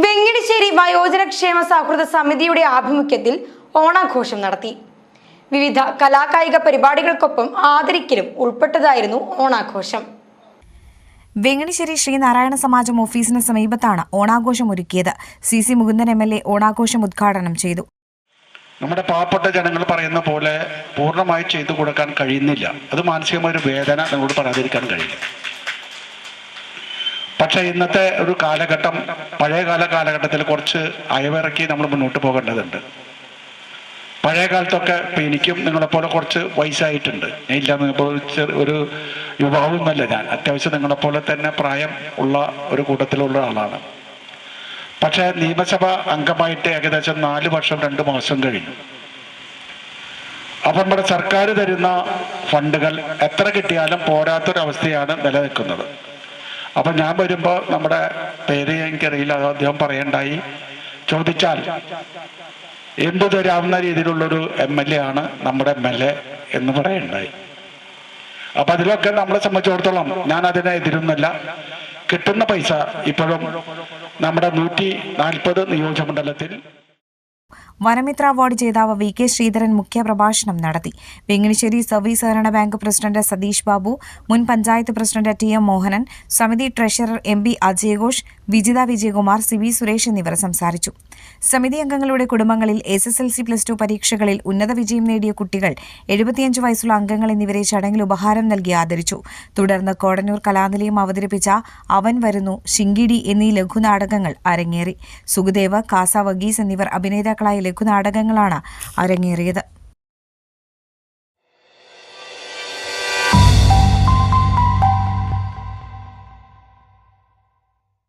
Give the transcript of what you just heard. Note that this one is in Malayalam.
വെങ്ങിണിശ്ശേരി വയോജനക്ഷേമ സൗഹൃദ സമിതിയുടെ ആഭിമുഖ്യത്തിൽ ഓണാഘോഷം നടത്തി. വിവിധ കലാകായിക പരിപാടികൾക്കൊപ്പം ആദരിക്കലും ഉൾപ്പെട്ടതായിരുന്നു ഓണാഘോഷം. വെങ്ങണിശ്ശേരി ശ്രീനാരായണ സമാജം ഓഫീസിന് സമീപത്താണ് ഓണാഘോഷം ഒരുക്കിയത്. C C Mukundan M L A ഓണാഘോഷം ഉദ്ഘാടനം ചെയ്തു. നമ്മുടെ പാവപ്പെട്ട ജനങ്ങൾ പറയുന്ന പോലെ പൂർണമായി ചെയ്തു കൊടുക്കാൻ കഴിയുന്നില്ല. അത് മാനസികമായ ഒരു വേദന നിങ്ങളോട് പറയാതിരിക്കാൻ കഴിയില്ല. പക്ഷേ ഇന്നത്തെ ഒരു കാലഘട്ടം പഴയകാല കാലഘട്ടത്തിൽ കുറച്ച് അയവിറക്കി നമ്മൾ മുന്നോട്ട് പോകേണ്ടതുണ്ട്. പഴയ കാലത്തൊക്കെ ഇപ്പം എനിക്കും നിങ്ങളെപ്പോലെ കുറച്ച് വയസ്സായിട്ടുണ്ട്. ഞാൻ ഇല്ല ചെറു ഒരു യുവാവൊന്നുമല്ല ഞാൻ. അത്യാവശ്യം നിങ്ങളെപ്പോലെ തന്നെ പ്രായം ഉള്ള ഒരു കൂട്ടത്തിലുള്ള ആളാണ്. പക്ഷേ നിയമസഭ അംഗമായിട്ട് ഏകദേശം നാല് വർഷം രണ്ട് മാസം കഴിഞ്ഞു. അപ്പം നമ്മുടെ സർക്കാർ തരുന്ന ഫണ്ടുകൾ എത്ര കിട്ടിയാലും പോരാത്തൊരവസ്ഥയാണ് നിലനിൽക്കുന്നത്. അപ്പം ഞാൻ വരുമ്പോൾ നമ്മുടെ പേര് എനിക്കറിയില്ല അത് അദ്ദേഹം പറയണ്ടായി. ചോദിച്ചാൽ എന്തു തരാവുന്ന രീതിയിലുള്ളൊരു എം എൽ എ ആണ് നമ്മുടെ എം എൽ എ എന്ന് പറയണ്ടായി. അപ്പൊ അതിലൊക്കെ നമ്മളെ സംബന്ധിച്ചിടത്തോളം ഞാൻ അതിനെ എതിരുന്നില്ല കിട്ടുന്ന പൈസ ഇപ്പോഴും നമ്മുടെ നൂറ്റി നാൽപ്പത് നിയോജകമണ്ഡലത്തിൽ വനമിത്ര അവാർഡ് ജേതാവ് വി കെ ശ്രീധരൻ മുഖ്യപ്രഭാഷണം നടത്തി. വെങ്ങിനിശ്ശേരി സർവീസ് സഹകരണ ബാങ്ക് പ്രസിഡന്റ് സതീഷ് ബാബു മുൻ panchayat president T M Mohanan സമിതി ട്രഷറർ എം ബി അജയഘോഷ് വിജിത വിജയകുമാർ സി വി സുരേഷ് എന്നിവർ സംസാരിച്ചു. സമിതി അംഗങ്ങളുടെ കുടുംബങ്ങളിൽ S S L C plus two പരീക്ഷകളിൽ ഉന്നത വിജയം നേടിയ കുട്ടികൾ എഴുപത്തിയഞ്ച് വയസ്സുള്ള അംഗങ്ങൾ എന്നിവരെ ചടങ്ങിൽ ഉപഹാരം നൽകി ആദരിച്ചു. തുടർന്ന് കോടന്നൂർ കലാനിലയം അവതരിപ്പിച്ച അവൻ വരുന്നു ശിങ്കിടി എന്നീ ലഘുനാടകങ്ങൾ അരങ്ങേറി. സുഖദേവ് കാസ വഗീസ് എന്നിവർ അഭിനേതാക്കളായ ലഘുനാടകങ്ങളാണ് അരങ്ങേറിയത്